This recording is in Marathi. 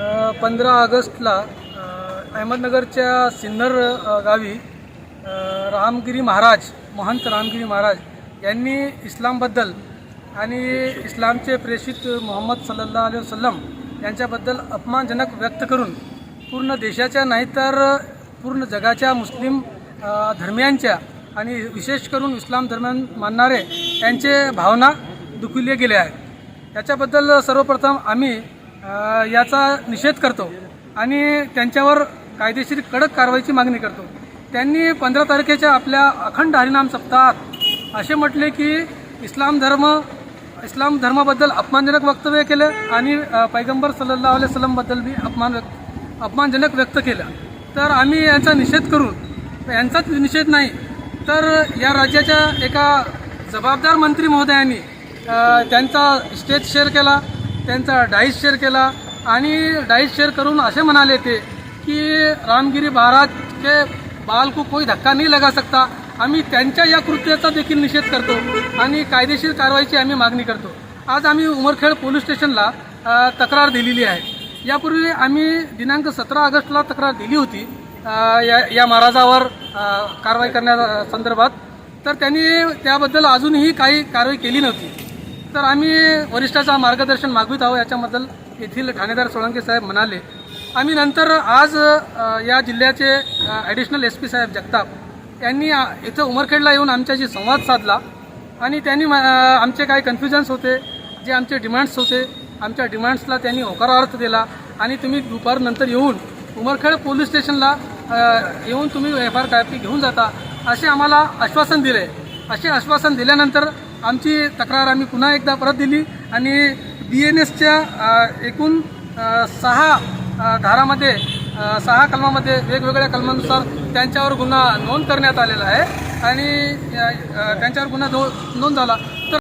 पंधरा ऑगस्टला अहमदनगरच्या सिन्नर गावी रामगिरी महाराज महंत रामगिरी महाराज यांनी इस्लामबद्दल आणि इस्लामचे प्रेषित मोहम्मद सल्ला अली वसलम यांच्याबद्दल अपमानजनक व्यक्त करून पूर्ण देशाच्या नाही तर पूर्ण जगाच्या मुस्लिम धर्मियांच्या आणि विशेष करून इस्लाम धर्म मानणारे यांचे भावना दुखविले गेले आहेत. याच्याबद्दल सर्वप्रथम आम्ही याचा निषेध करतो आणि त्यांच्यावर कायदेशीर कडक कारवाईची मागणी करतो. त्यांनी पंधरा तारखेच्या आपल्या अखंड हरिनाम सप्ताहात असे म्हटले की इस्लाम धर्म इस्लाम धर्माबद्दल अपमानजनक वक्तव्य केलं आणि पैगंबर सल्ला सलमबद्दल बी अपमान व्यक्त अपमानजनक व्यक्त केलं. तर आम्ही यांचा निषेध करून यांचाच निषेध नाही. तर या राज्याच्या एका जबाबदार मंत्री महोदयांनी त्यांचा स्टेज शेअर केला. त्यांचा डाईस शेअर केला आणि डाईस शेअर करून असे म्हणाले ते की रामगिरी महाराज के बाल को कोई धक्का नाही लगा सकता. आम्ही त्यांच्या या कृत्याचा देखील निषेध करतो आणि कायदेशीर कारवाईची आम्ही मागणी करतो. आज आम्ही उमरखेड पोलीस स्टेशनला तक्रार दिलेली आहे. यापूर्वी आम्ही दिनांक सतरा ऑगस्टला तक्रार दिली होती या या महाराजावर कारवाई करण्या संदर्भात. तर त्यांनी त्याबद्दल अजूनही काही कारवाई केली नव्हती. तर आम्ही वरिष्ठाचा मार्गदर्शन मागवित आहोत. याच्याबद्दल येथील ठाणेदार सोळंके साहेब म्हणाले आम्ही नंतर आज या जिल्ह्याचे ॲडिशनल एस पी साहेब जगताप यांनी इथं उमरखेडला येऊन आमच्याशी संवाद साधला आणि त्यांनी म- आमचे काही कन्फ्युजन्स होते जे आमचे डिमांड्स होते. आमच्या डिमांड्सला त्यांनी होकारार्थ दिला आणि तुम्ही दुपारनंतर येऊन उमरखेड पोलीस स्टेशनला येऊन तुम्ही एफ आर घेऊन जाता असे आम्हाला आश्वासन दिले. असे आश्वासन दिल्यानंतर आमची तक्रार आम्ही पुन्हा एकदा परत दिली आणि बी एन एसच्या एकूण सहा धारामध्ये सहा कलमामध्ये वेगवेगळ्या कलमानुसार त्यांच्यावर गुन्हा नोंद करण्यात आलेला आहे आणि त्यांच्यावर गुन्हा नोंद झाला.